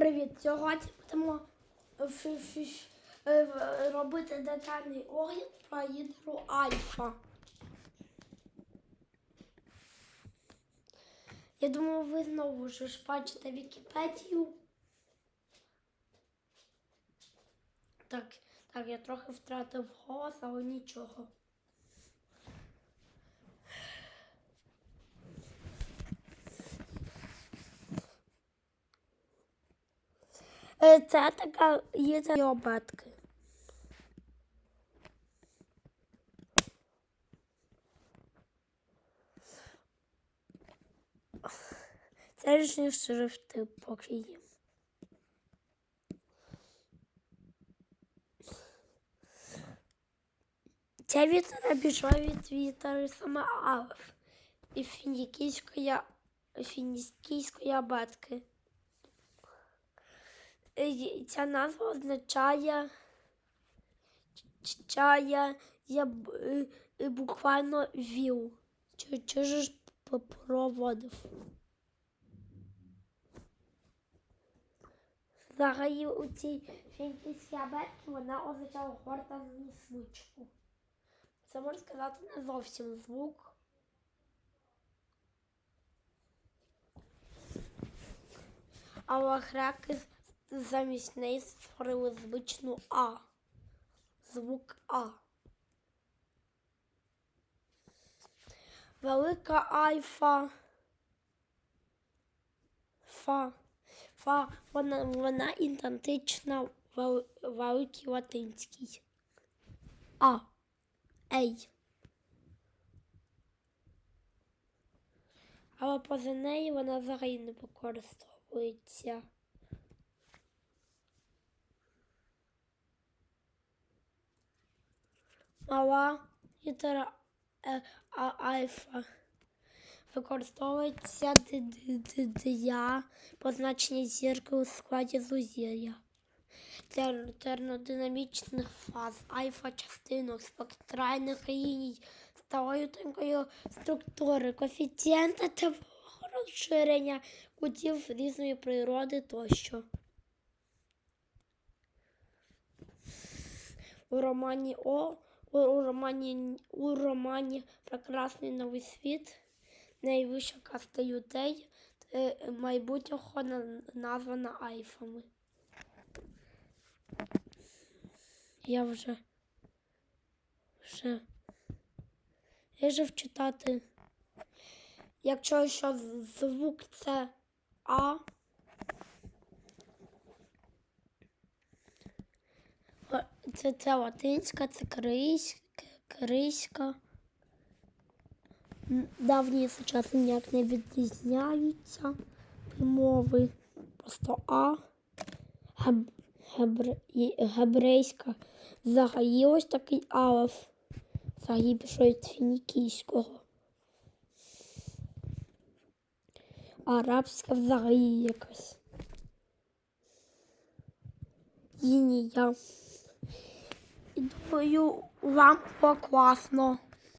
привіт! Сьогодні будемо е, робити детальний огляд про лідеру Альфа. Я думаю, ви знову ж бачите Вікіпедію. Так, так, я трохи втратив голос, але нічого. Це така є це обатки. Це різні шрифти поки є. Ця вітера пішла від вітери саме Алф і фінікійської, фінікійської абатки. Е, Ця назва означає чая я е, е, буквально вів. Чи, ж проводив. Взагалі у цій фінській абетці вона означала гортану смичку. Це можна сказати не зовсім звук. Але греки замість неї створили звичну А. Звук А. Велика альфа. Фа. Фа. Вона, вона ідентична вел- великій латинській. А. Ей. Але поза неї вона взагалі не використовується. Мала літера е, альфа. Використовується для позначення зірки у складі зузір'я. Для термодинамічних фаз, альфа-частинок, спектральних ліній, сталою тонкою структури, коефіцієнта та розширення кутів різної природи тощо. У романі О, у, романі, у романі Прекрасний новий світ найвища каста людей е, майбутнього названа айфами. Я вже я вже вчитати. Якщо що звук це А. Це, це латинська, це корейська, корейська. Давні і сучасні ніяк не відрізняються мови. Просто А. Геб, гебре, і гебрейська. Взагалі ось такий алеф. Взагалі пішов від фінікійського. Арабська взагалі якась. Інія. І думаю, вам було класно.